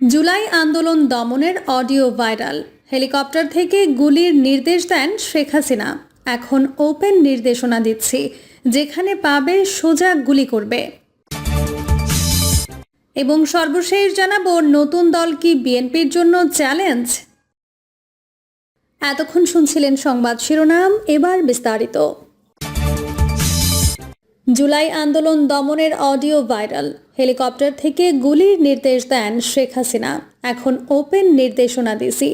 জুলাই আন্দোলন দমনের audio viral. Helicopter থেকে গুলির নির্দেশ দেন শেখ হাসিনা। এখন ওপেন নির্দেশনা দিচ্ছি, যেখানে পাবে সোজা গুলি করবে। এবং সর্বশেষ জানাব, নতুন দল কি বিএনপির জন্য চ্যালেঞ্জ? এতক্ষণ শুনছিলেন সংবাদ শিরোনাম, এবার বিস্তারিত। জুলাই আন্দোলন দমনের অডিও ভাইরাল। হেলিকপ্টার থেকে গুলির নির্দেশ দেন শেখ হাসিনা। এখন ওপেন নির্দেশনা দিছি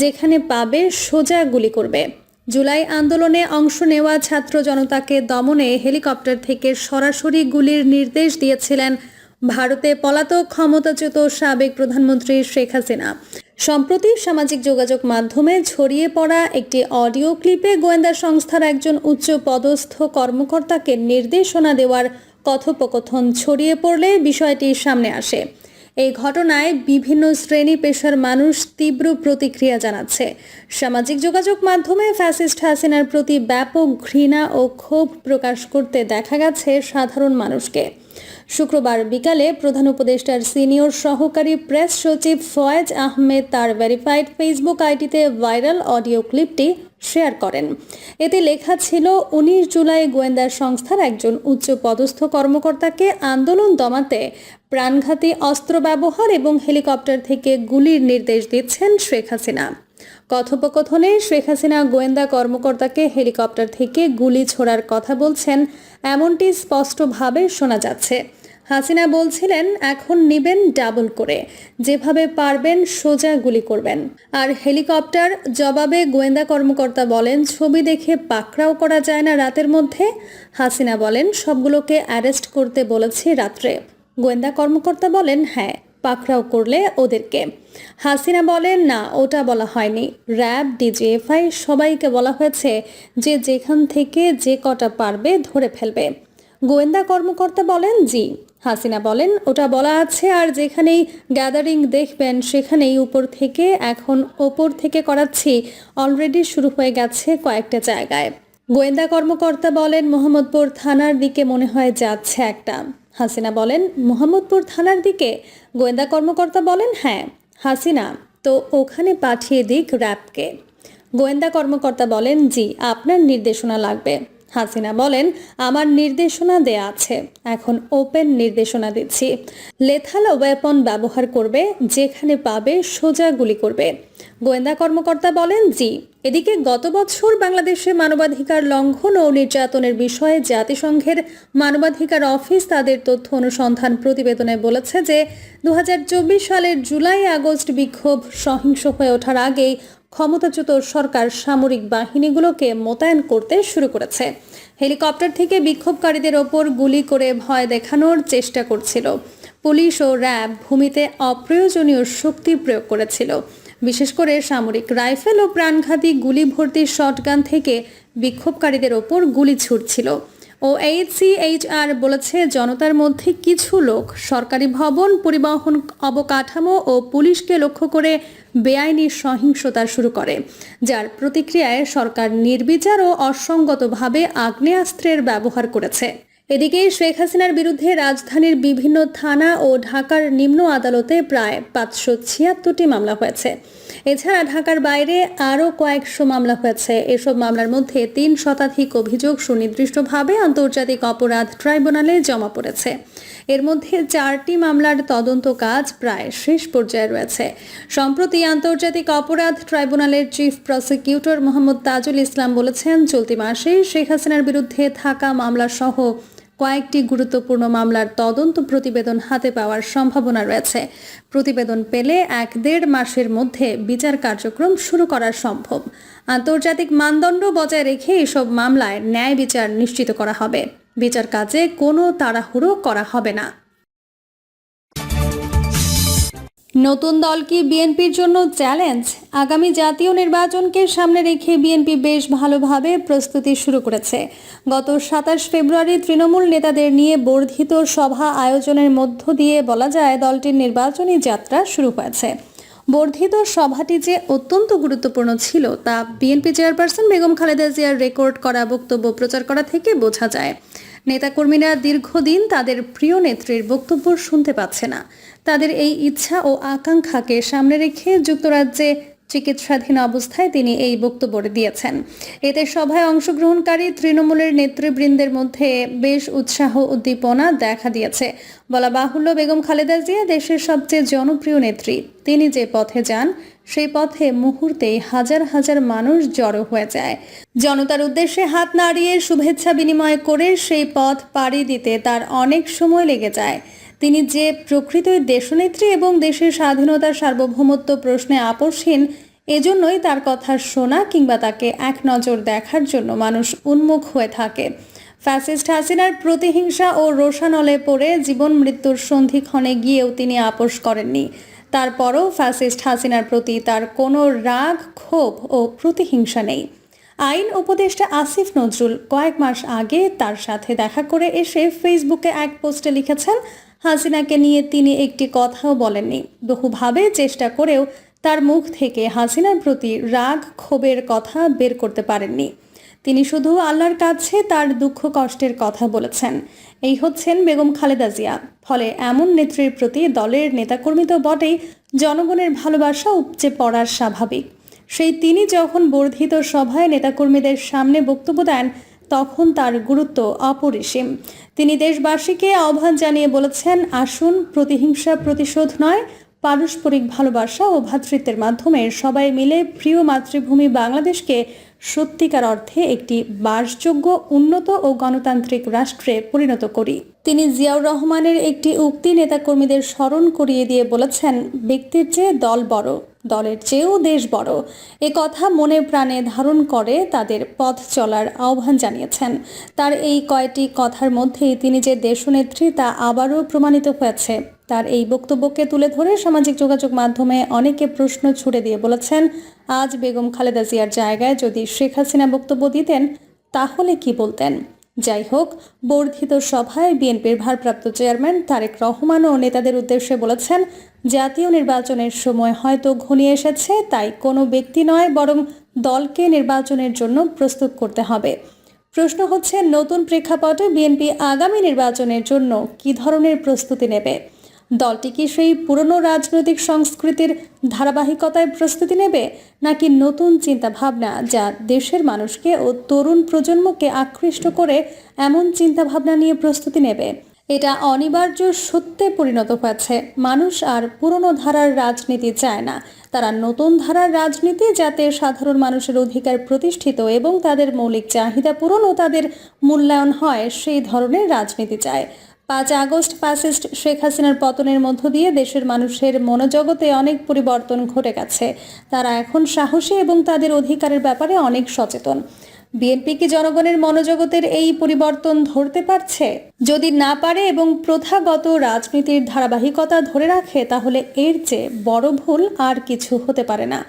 যেখানে পাবে সোজা গুলি করবে। জুলাই আন্দোলনে অংশ নেওয়া ছাত্র জনতাকে দমনে হেলিকপ্টার থেকে সরাসরি গুলির নির্দেশ দিয়েছিলেন ভারতে পলাতক ক্ষমতাচ্যুত সাবেক প্রধানমন্ত্রী শেখ হাসিনা। সম্প্রতি সামাজিক যোগাযোগ মাধ্যমে ছড়িয়ে পড়া একটি অডিও ক্লিপে গোয়েন্দা সংস্থার একজন উচ্চ পদস্থ কর্মকর্তাকে নির্দেশনা দেওয়ার কথোপকথন ছড়িয়ে পড়লে বিষয়টি সামনে আসে। এই ঘটনায় বিভিন্ন শ্রেণি পেশার মানুষ তীব্র প্রতিক্রিয়া জানাচ্ছে। সামাজিক যোগাযোগ মাধ্যমে ফ্যাসিস্ট হাসিনার প্রতি ব্যাপক ঘৃণা ও ক্ষোভ প্রকাশ করতে দেখা গেছে সাধারণ মানুষকে। শুক্রবার বিকালে প্রধান উপদেষ্টার সিনিয়র সহকারী প্রেস সচিব ফয়েজ আহমেদ তার ভেরিফাইড ফেসবুক আইডিতে ভাইরাল অডিও ক্লিপটি শেয়ার করেন। এতে লেখা ছিল, উনিশ জুলাই গোয়েন্দা সংস্থার একজন উচ্চ পদস্থ কর্মকর্তাকে আন্দোলন দমাতে প্রাণঘাতী অস্ত্র ব্যবহার এবং হেলিকপ্টার থেকে গুলির নির্দেশ দিচ্ছেন শেখ হাসিনা। কথোপকথনে শেখ হাসিনা গোয়েন্দা কর্মকর্তাকে হেলিকপ্টার থেকে গুলি ছোড়ার কথা বলছেন, এমনটি স্পষ্টভাবে শোনা যাচ্ছে। হাসিনা বলছিলেন, এখন নিবেন ডাবল করে। যেভাবে পারবেন সোজা গুলি করবেন। আর হেলিকপ্টার জবাবে গোয়েন্দা কর্মকর্তা বলেন, ছবি দেখে পাকড়াও করা যায় না রাতের মধ্যে। হাসিনা বলেন, সবগুলোকে অ্যারেস্ট করতে বলেছি রাত্রে। গোয়েন্দা কর্মকর্তা বলেন হ্যাঁ পাকড়াও করলে ওদেরকে। হাসিনা বলেন, না, ওটা বলা হয়নি। র্যাব, ডিজিএফআই সবাইকে বলা হয়েছে যে যেখান থেকে যে কটা পারবে ধরে ফেলবে। গোয়েন্দা কর্মকর্তা বলেন, জি। হাসিনা বলেন, ওটা বলা আছে আর যেখানেই গ্যাদারিং দেখবেন, সেখানেই উপর থেকে, এখন ওপর থেকে করাচ্ছি, অলরেডি শুরু হয়ে গেছে কয়েকটা জায়গায়। গোয়েন্দা কর্মকর্তা বলেন, মোহাম্মদপুর থানার দিকে মনে হয় যাচ্ছে একটা। হাসিনা বলেন, মোহাম্মদপুর থানার দিকে? গোয়েন্দা কর্মকর্তা বলেন হ্যাঁ। হাসিনা, তো ওখানে পাঠিয়ে দিক র্যাবকে। গোয়েন্দা কর্মকর্তা বলেন, জি, আপনার নির্দেশনা লাগবে। হাসিনা বলেন, আমার নির্দেশনা দেয়া আছে, এখন ওপেন নির্দেশনা দিচ্ছি। লেথাল ওয়েপন ব্যবহার করবে, যেখানে পাবে সোজা গুলি করবে। গোয়েন্দা কর্মকর্তা বলেন, জি, এদিকে গত বছর বাংলাদেশে মানবাধিকার লঙ্ঘন ও নির্যাতনের বিষয়ে জাতিসংঘের মানবাধিকার অফিস তাদের তথ্য অনুসন্ধান প্রতিবেদনে বলেছে যে দু হাজার চব্বিশ সালের জুলাই আগস্ট বিক্ষোভ সহিংস হয়ে ওঠার আগেই ক্ষমতাচ্যুত সরকার সামরিক বাহিনীগুলোকে মোতায়েন করতে শুরু করেছে। হেলিকপ্টার থেকে বিক্ষোভকারীদের ওপর গুলি করে ভয় দেখানোর চেষ্টা করছিল। পুলিশ ও র্যাব ভূমিতে অপ্রয়োজনীয় শক্তি প্রয়োগ করেছিল। বিশেষ করে সামরিক রাইফেল ও প্রাণঘাতী গুলি ভর্তি শটগান থেকে বিক্ষোভকারীদের ওপর গুলি ছুটছিল ও এইচসিএইচআর বলেছে, জনতার মধ্যে কিছু লোক সরকারি ভবন, পরিবহন অবকাঠামো ও পুলিশকে লক্ষ্য করে বেআইনি সহিংসতা শুরু করে, যার প্রতিক্রিয়ায় সরকার নির্বিচার ও অসঙ্গতভাবে আগ্নেয়াস্ত্রের ব্যবহার করেছে। এদিকে শেখ হাসিনার বিরুদ্ধে রাজধানীর বিভিন্ন থানা ও ঢাকার নিম্ন আদালতে প্রায় পাঁচশো ছিয়াত্তরটি মামলা হয়েছে। এছাড়া ঢাকার বাইরে আরও কয়েকশো মামলা হয়েছে। এসব মামলার মধ্যে তিন শতাধিক অভিযোগ সুনির্দিষ্টভাবে আন্তর্জাতিক অপরাধ ট্রাইব্যুনালে জমা পড়েছে। এর মধ্যে চারটি মামলার তদন্ত কাজ প্রায় শেষ পর্যায়ে রয়েছে। সম্প্রতি আন্তর্জাতিক অপরাধ ট্রাইব্যুনালের চিফ প্রসিকিউটর মোহাম্মদ তাজুল ইসলাম বলেছেন, চলতি মাসে শেখ হাসিনার বিরুদ্ধে থাকা মামলা সহ কয়েকটি গুরুত্বপূর্ণ মামলার তদন্ত প্রতিবেদন হাতে পাওয়ার সম্ভাবনা রয়েছে। প্রতিবেদন পেলে এক দেড় মাসের মধ্যে বিচার কার্যক্রম শুরু করা সম্ভব। আন্তর্জাতিক মানদণ্ড বজায় রেখে এসব মামলায় ন্যায় বিচার নিশ্চিত করা হবে। বিচার কাজে কোনো তাড়াহুড়ো করা হবে না। নতুন দল কি বিএনপির জন্য চ্যালেঞ্জ? আগামী জাতীয় নির্বাচনকে সামনে রেখে বিএনপি বেশ ভালোভাবে প্রস্তুতি শুরু করেছে। গত সাতাশ ফেব্রুয়ারি তৃণমূল নেতাদের নিয়ে বর্ধিত সভা আয়োজনের মধ্য দিয়ে বলা যায়, দলটির নির্বাচনী যাত্রা শুরু হয়েছে। বর্ধিত সভাটি যে অত্যন্ত গুরুত্বপূর্ণ ছিল, তা বিএনপি চেয়ারপারসন বেগম খালেদা জিয়ার রেকর্ড করা বক্তব্য প্রচার করা থেকে বোঝা যায়। নেতাকর্মীরা দীর্ঘদিন তাদের প্রিয় নেত্রীর বক্তব্য শুনতে পাচ্ছে না। তাদের এই ইচ্ছা ও আকাঙ্ক্ষাকে সামনে রেখে যুক্তরাজ্যে চিকিৎসাধীন অবস্থায় তিনি এই বক্তব্য দিয়েছেন। এতে সভায় অংশগ্রহণকারী তৃণমূলের নেতৃবৃন্দের মধ্যে বেশ উৎসাহ উদ্দীপনা দেখা দিয়েছে। বলা বাহুল্য, বেগম খালেদা জিয়া দেশের সবচেয়ে জনপ্রিয় নেত্রী। তিনি যে পথে যান সেই পথে মুহূর্তেই হাজার হাজার মানুষ জড়ো হয়ে যায়। জনতার উদ্দেশ্যে হাত নাড়িয়ে শুভেচ্ছা বিনিময় করে সেই পথ পাড়ি দিতে তার অনেক সময় লেগে যায়। তিনি যে প্রকৃতই দেশনেত্রী এবং দেশের স্বাধীনতার সার্বভৌমত্ব প্রশ্নে আপোষহীন, এজন্যই তার কথা শোনা কিংবা তাকে এক নজর দেখার জন্য মানুষ উন্মুখ হয়ে থাকে। ফ্যাসিস্ট হাসিনার প্রতিহিংসা ও রোষানলে পড়ে জীবন মৃত্যুর সন্ধিক্ষণে গিয়েও তিনি আপোষ করেননি। তারপরও ফ্যাসিস্ট হাসিনার প্রতি তার কোনো রাগ, ক্ষোভ ও প্রতিহিংসা নেই। আইন উপদেষ্টা আসিফ নজরুল কয়েক মাস আগে তার সাথে দেখা করে এসে ফেসবুকে এক পোস্টে লিখেছেন, হাসিনাকে নিয়ে তিনি একটি কথাও বলেননি। বহুভাবে চেষ্টা করেও তার মুখ থেকে হাসিনার প্রতি রাগ, ক্ষোভের কথা বের করতে পারেননি। তিনি শুধু আল্লাহর কাছে তার দুঃখ, কষ্টের কথা বলেছেন। এই হচ্ছেন বেগম খালেদা জিয়া। ফলে এমন নেত্রীর প্রতি দলের নেতাকর্মী তো বটেই, জনগণের ভালোবাসা উপচে পড়ার স্বাভাবিক। সেই তিনি যখন বর্ধিত সভায় নেতাকর্মীদের সামনে বক্তব্য দেন, তখন তার গুরুত্ব অপরিসীম। তিনি দেশবাসীকে আহ্বান জানিয়ে বলেছেন, আসুন, প্রতিহিংসা প্রতিশোধ নয়, পারস্পরিক ভালোবাসা ও ভ্রাতৃত্বের মাধ্যমে সবাই মিলে প্রিয় মাতৃভূমি বাংলাদেশকে সত্যিকার অর্থে একটি বাসযোগ্য উন্নত ও গণতান্ত্রিক রাষ্ট্রে পরিণত করি। তিনি জিয়াউর রহমানের একটি উক্তি নেতাকর্মীদের স্মরণ করিয়ে দিয়ে বলেছেন, ব্যক্তির চেয়ে দল বড়, দলের চেয়েও দেশ বড়। এ কথা মনে প্রাণে ধারণ করে তাদের পথ চলার আহ্বান জানিয়েছেন। তার এই কয়টি কথার মধ্যেই তিনি যে দেশনেত্রী তা আবারও প্রমাণিত হয়েছে। তার এই বক্তব্যকে তুলে ধরে সামাজিক যোগাযোগ মাধ্যমে অনেকে প্রশ্ন ছুড়ে দিয়ে বলেছেন, আজ বেগম খালেদা জিয়ার জায়গায় যদি শেখ হাসিনা বক্তব্য দিতেন, তাহলে কি বলতেন? যাই হোক, বর্ধিত সভায় বিএনপির ভারপ্রাপ্ত চেয়ারম্যান তারেক রহমান ও নেতাদের উদ্দেশ্যে বলেছেন, জাতীয় নির্বাচনের সময় হয়তো ঘনিয়ে এসেছে, তাই কোনো ব্যক্তি নয়, বরং দলকে নির্বাচনের জন্য প্রস্তুত করতে হবে। প্রশ্ন হচ্ছে, নতুন প্রেক্ষাপটে বিএনপি আগামী নির্বাচনের জন্য কী ধরনের প্রস্তুতি নেবে? দলটি কি সেই পুরনো রাজনৈতিক সংস্কৃতির ধারাবাহিকতায় প্রস্তুতি নেবে নাকি নতুন চিন্তা ভাবনা যা দেশের মানুষকে ও তরুণ প্রজন্মকে আকৃষ্ট করে এমন চিন্তা ভাবনা নিয়ে প্রস্তুতি নেবে? এটা অনিবার্য সত্যে পরিণত হয়েছে। মানুষ আর পুরনো ধারার রাজনীতি চায় না। তারা নতুন ধারার রাজনীতি যাতে সাধারণ মানুষের অধিকার প্রতিষ্ঠিত এবং তাদের মৌলিক চাহিদা পূরণ ও তাদের মূল্যায়ন হয়, সেই ধরনের রাজনীতি চায়। পাঁচ আগস্ট ফ্যাসিস্ট শেখ হাসিনার পতনের মধ্য দিয়ে দেশের মানুষের মনোজগতে অনেক পরিবর্তন ঘটে গেছে। তারা এখন সাহসী এবং তাদের অধিকারের ব্যাপারে অনেক সচেতন। বিএনপি কি জনগণের মনোজগতের এই পরিবর্তন ধরতে পারছে? যদি না পারে এবং প্রথাগত রাজনীতির ধারাবাহিকতা ধরে রাখে, তাহলে এর চেয়ে বড় ভুল আর কিছু হতে পারে না।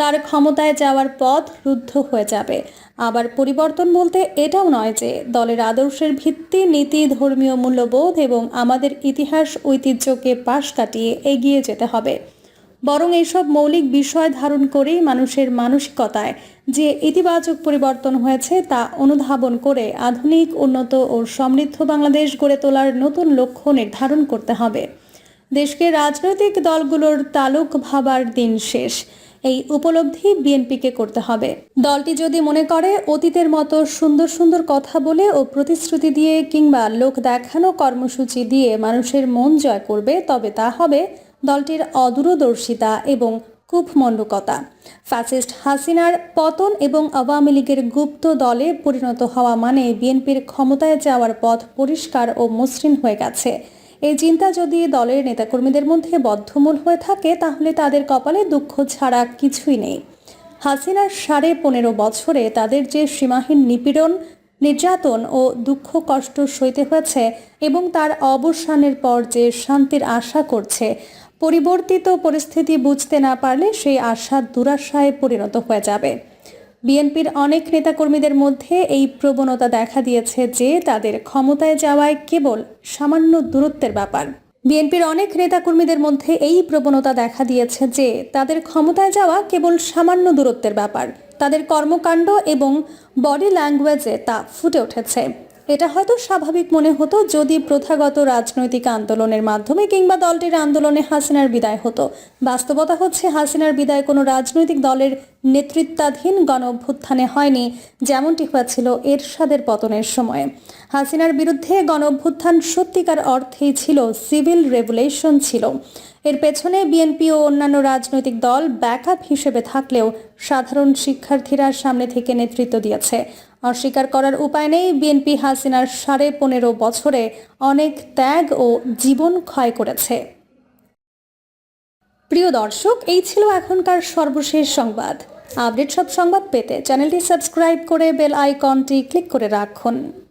তার ক্ষমতায় যাওয়ার পথ রুদ্ধ হয়ে যাবে। আবার পরিবর্তন বলতে এটাও নয় যে দলের আদর্শের ভিত্তি, নীতি, ধর্মীয় মূল্যবোধ এবং আমাদের ইতিহাস ঐতিহ্যকে পাশ কাটিয়ে এগিয়ে যেতে হবে। বরং এইসব মৌলিক বিষয় ধারণ করেই মানুষের মানসিকতায় যে ইতিবাচক পরিবর্তন হয়েছে তা অনুধাবন করে আধুনিক, উন্নত ও সমৃদ্ধ বাংলাদেশ গড়ে তোলার নতুন লক্ষ্য নির্ধারণ করতে হবে। দেশকে রাজনৈতিক দলগুলোর তালুক ভাবার দিন শেষ। এই উপলব্ধি বিএনপিকে করতে হবে। দলটি যদি মনে করে, অতীতের মতো সুন্দর সুন্দর কথা বলে ও প্রতিশ্রুতি দিয়ে কিংবা লোক দেখানো কর্মসূচি দিয়ে মানুষের মন জয় করবে, তবে তা হবে দলটির অদূরদর্শিতা এবং কূপমণ্ডকতা। ফ্যাসিস্ট হাসিনার পতন এবং আওয়ামী লীগের গুপ্ত দলে পরিণত হওয়া মানে বিএনপির ক্ষমতায় যাওয়ার পথ পরিষ্কার ও মসৃণ হয়ে গেছে। এই চিন্তা যদি দলের নেতাকর্মীদের মধ্যে বদ্ধমূল হয়ে থাকে, তাহলে তাদের কপালে দুঃখ ছাড়া কিছুই নেই। হাসিনার সাড়ে পনেরো বছরে তাদের যে সীমাহীন নিপীড়ন, নির্যাতন ও দুঃখ কষ্ট সইতে হয়েছে এবং তার অবসানের পর যে শান্তির আশা করছে, পরিবর্তিত পরিস্থিতি বুঝতে না পারলে সেই আশা দুরাশায় পরিণত হয়ে যাবে। বিএনপির অনেক নেতাকর্মীদের মধ্যে এই প্রবণতা দেখা দিয়েছে যে তাদের ক্ষমতায় যাওয়ায় কেবল সামান্য দূরত্বের ব্যাপার। বিএনপির অনেক নেতাকর্মীদের মধ্যে এই প্রবণতা দেখা দিয়েছে যে তাদের ক্ষমতায় যাওয়া কেবল সামান্য দূরত্বের ব্যাপার। তাদের কর্মকাণ্ড এবং বডি ল্যাঙ্গুয়েজে তা ফুটে উঠেছে। এটা হয়তো স্বাভাবিক মনে হতো যদি প্রথাগত রাজনৈতিক আন্দোলনের মাধ্যমে কিংবা দলটির আন্দোলনে হাসিনার বিদায় হতো। বাস্তবতা হচ্ছে হাসিনার বিদায় কোনো রাজনৈতিক দলের নেতৃত্বাধীন গণ অভ্যুত্থানে হয়নি, যেমনটি হয়েছিল এরশাদের পতনের সময়ে। হাসিনার বিরুদ্ধে গণ অভ্যুত্থান সত্যিকার অর্থেই ছিল সিভিল রেভুলেশন ছিল। এর পেছনে বিএনপি ও অন্যান্য রাজনৈতিক দল ব্যাকআপ হিসেবে থাকলেও সাধারণ শিক্ষার্থীরা সামনে থেকে নেতৃত্ব দিয়েছে। অস্বীকার করার উপায় নেই। বিএনপি হাসিনার সাড়ে পনেরো বছরে অনেক ত্যাগ ও জীবন ক্ষয় করেছে। প্রিয় দর্শক, এই ছিল এখনকার সর্বশেষ সংবাদ। আপডেট সব সংবাদ পেতে চ্যানেলটি সাবস্ক্রাইব করে বেল আইকনটি ক্লিক করে রাখুন।